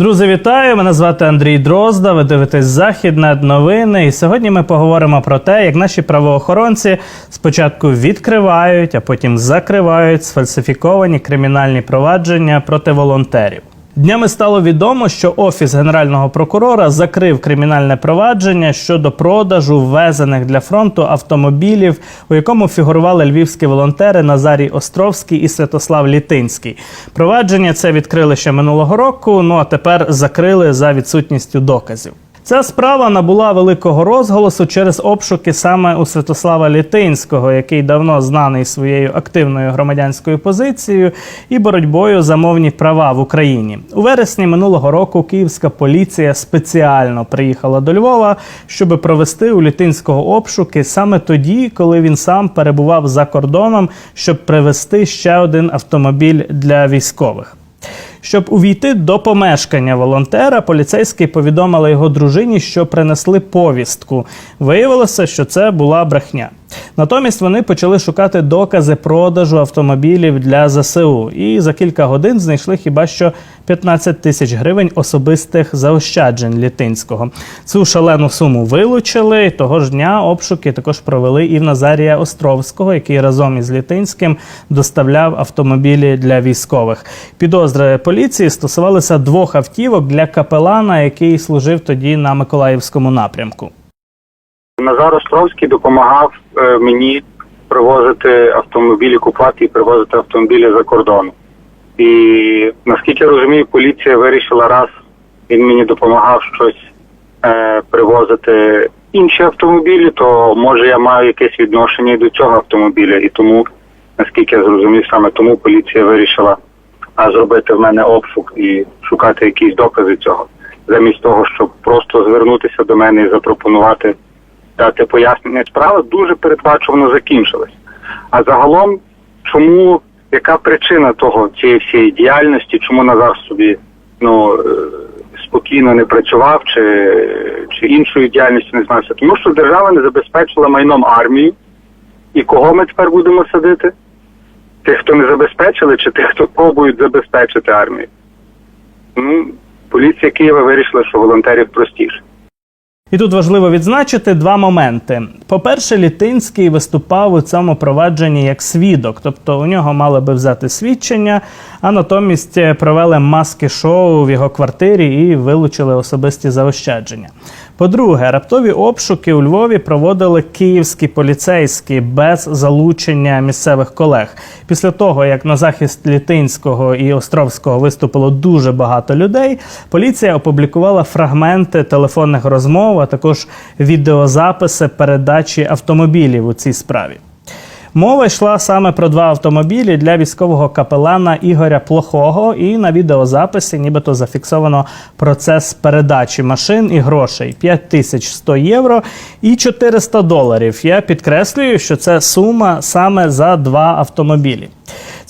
Друзі, вітаю! Мене звати Андрій Дрозда. Ви дивитесь Західне новини. І сьогодні ми поговоримо про те, як наші правоохоронці спочатку відкривають, а потім закривають сфальсифіковані кримінальні провадження проти волонтерів. Днями стало відомо, що офіс генерального прокурора закрив кримінальне провадження щодо продажу ввезених для фронту автомобілів, у якому фігурували львівські волонтери Назарій Островський і Святослав Літинський. Провадження це відкрили ще минулого року. Ну а тепер закрили за відсутністю доказів. Ця справа набула великого розголосу через обшуки саме у Святослава Літинського, який давно знаний своєю активною громадянською позицією і боротьбою за мовні права в Україні. У вересні минулого року київська поліція спеціально приїхала до Львова, щоб провести у Літинського обшуки саме тоді, коли він сам перебував за кордоном, щоб привезти ще один автомобіль для військових. Щоб увійти до помешкання волонтера, поліцейські повідомили його дружині, що принесли повістку. Виявилося, що це була брехня. Натомість вони почали шукати докази продажу автомобілів для ЗСУ, і за кілька годин знайшли хіба що 15 тисяч гривень особистих заощаджень Літинського. Цю шалену суму вилучили. Того ж дня обшуки також провели і в Назарія Островського, який разом із Літинським доставляв автомобілі для військових. Підозри поліції стосувалися двох автівок для капелана, який служив тоді на Миколаївському напрямку. Назар Островський допомагав мені привозити автомобілі, купувати і привозити автомобілі за кордон. І наскільки я розумію, поліція вирішила раз він мені допомагав щось е, привозити інші автомобілі, то може я маю якесь відношення і до цього автомобіля. І тому, наскільки я зрозумів, саме тому поліція вирішила а, зробити в мене обшук і шукати якісь докази цього, замість того, щоб просто звернутися до мене і запропонувати дати пояснення. Справа дуже передбачувано закінчилась. А загалом, чому яка причина того цієї всієї діяльності, чому Назар собі ну е, спокійно не працював чи, чи іншою діяльністю не займався? Тому що держава не забезпечила майном армію. І кого ми тепер будемо садити? Тих, хто не забезпечили, чи тих, хто пробують забезпечити армію? Ну, поліція Києва вирішила, що волонтерів простіше. І тут важливо відзначити два моменти. По-перше, Літинський виступав у цьому провадженні як свідок, тобто у нього мали би взяти свідчення, а натомість е, провели маски-шоу в його квартирі і вилучили особисті заощадження. По-друге, раптові обшуки у Львові проводили київські поліцейські без залучення місцевих колег. Після того, як на захист Літинського і Островського виступило дуже багато людей, поліція опублікувала фрагменти телефонних розмов, а також відеозаписи передачі автомобілів у цій справі. Мова йшла саме про два автомобілі для військового капелана Ігоря Плохого, і на відеозаписі нібито зафіксовано процес передачі машин і грошей 5100 євро і 400 доларів. Я підкреслюю, що це сума саме за два автомобілі.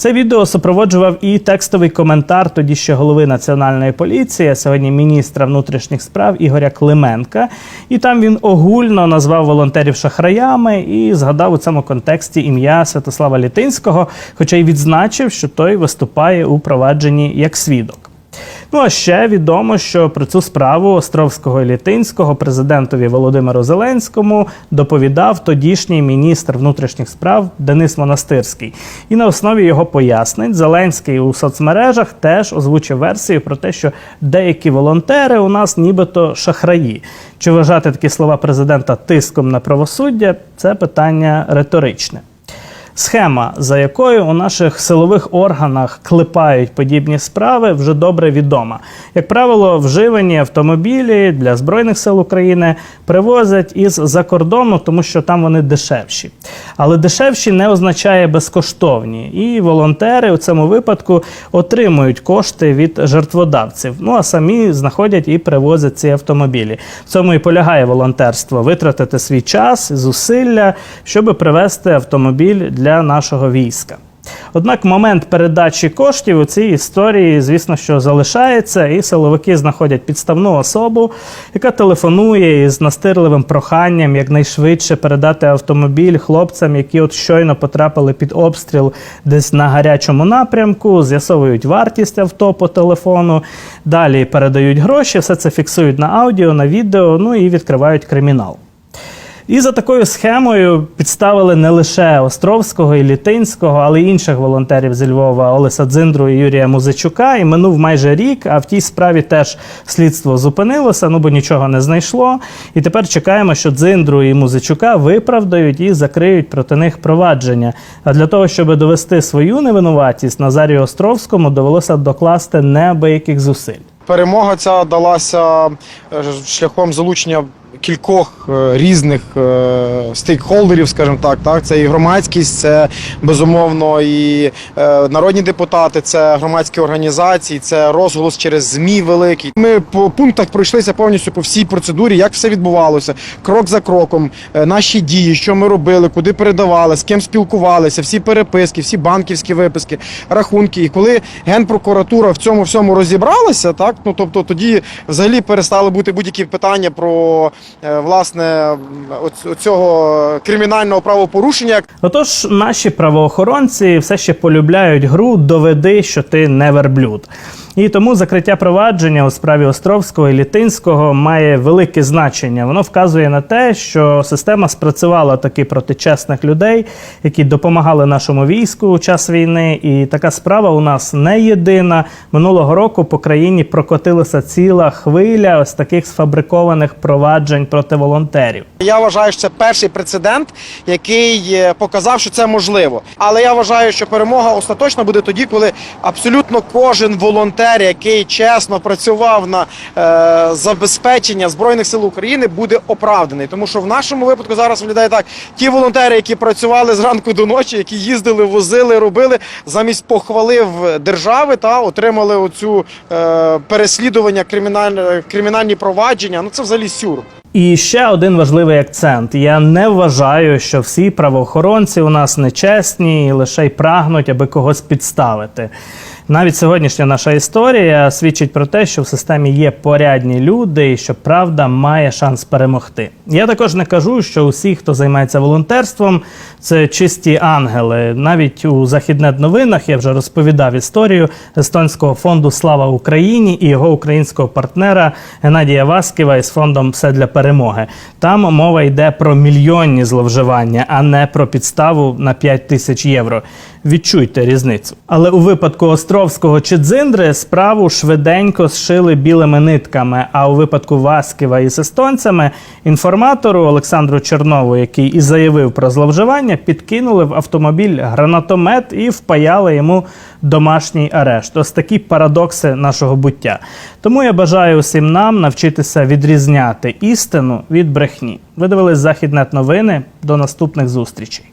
Це відео супроводжував і текстовий коментар тоді ще голови національної поліції, сьогодні міністра внутрішніх справ Ігоря Клименка. І там він огульно назвав волонтерів шахраями і згадав у цьому контексті ім'я Святослава Літинського, хоча й відзначив, що той виступає у провадженні як свідок. Ну а ще відомо, що про цю справу Островського і Літинського президентові Володимиру Зеленському доповідав тодішній міністр внутрішніх справ Денис Монастирський. І на основі його пояснень Зеленський у соцмережах теж озвучив версію про те, що деякі волонтери у нас нібито шахраї. Чи вважати такі слова президента тиском на правосуддя? Це питання риторичне. Схема, за якою у наших силових органах клепають подібні справи, вже добре відома. Як правило, вживані автомобілі для збройних сил України привозять із-за кордону, тому що там вони дешевші. Але дешевші не означає безкоштовні. І волонтери у цьому випадку отримують кошти від жертводавців. Ну а самі знаходять і привозять ці автомобілі. В цьому і полягає волонтерство: витратити свій час, зусилля, щоб привезти автомобіль для нашого війська. Однак момент передачі коштів у цій історії, звісно, що залишається, і силовики знаходять підставну особу, яка телефонує із настирливим проханням якнайшвидше передати автомобіль хлопцям, які от щойно потрапили під обстріл десь на гарячому напрямку, з'ясовують вартість авто по телефону, далі передають гроші, все це фіксують на аудіо, на відео, ну і відкривають кримінал. І за такою схемою підставили не лише Островського і Літинського, але й інших волонтерів зі Львова Олеса Дзиндру і Юрія Музичука. І минув майже рік, а в тій справі теж слідство зупинилося, ну бо нічого не знайшло. І тепер чекаємо, що Дзиндру і Музичука виправдають і закриють проти них провадження. А для того, щоб довести свою невинуватість, Назарію Островському довелося докласти неабияких зусиль. Перемога ця далася е, шляхом залучення кількох е, різних е, стейкхолдерів, скажімо так. Так, це і громадськість, це безумовно і е, народні депутати, це громадські організації, це розголос через змі великий. Ми по пунктах пройшлися повністю по всій процедурі, як все відбувалося, крок за кроком, наші дії, що ми робили, куди передавали, з ким спілкувалися, всі переписки, всі банківські виписки, рахунки. І коли генпрокуратура в цьому всьому розібралася, так ну тобто тоді взагалі перестали бути будь-які питання про власне оц- оцього кримінального правопорушення. Отож, наші правоохоронці все ще полюбляють гру Доведи, що ти не верблюд. І тому закриття провадження у справі Островського і Літинського має велике значення. Воно вказує на те, що система спрацювала таки проти чесних людей, які допомагали нашому війську у час війни. І така справа у нас не єдина. Минулого року по країні прокотилася ціла хвиля ось таких сфабрикованих проваджень проти волонтерів. Я вважаю, що це перший прецедент, який е, показав, що це можливо. Але я вважаю, що перемога остаточно буде тоді, коли абсолютно кожен волонтер, який чесно працював на е, забезпечення збройних сил України, буде оправданий. Тому що в нашому випадку зараз виглядає так: ті волонтери, які працювали зранку до ночі, які їздили, возили, робили замість похвали в держави, та отримали оцю е, переслідування кримінальне кримінальні провадження. Ну це взагалі сюр. І ще один важливий акцент. Я не вважаю, що всі правоохоронці у нас нечесні і лише й прагнуть, аби когось підставити. Навіть сьогоднішня наша історія свідчить про те, що в системі є порядні люди і що правда має шанс перемогти. Я також не кажу, що усі, хто займається волонтерством, це чисті ангели. Навіть у західнет новинах я вже розповідав історію естонського фонду Слава Україні і його українського партнера Геннадія Васківа із фондом Все для перемоги. Там мова йде про мільйонні зловживання, а не про підставу на 5 тисяч євро. Відчуйте різницю. Але у випадку Островського чи Дзиндри справу швиденько зшили білими нитками. А у випадку Васківа із естонцями інформатору Олександру Чернову, який і заявив про зловживання, підкинули в автомобіль гранатомет і впаяли йому домашній арешт. Ось такі парадокси нашого буття. Тому я бажаю усім нам навчитися відрізняти істину від брехні. Ви дивились Західнет новини. До наступних зустрічей.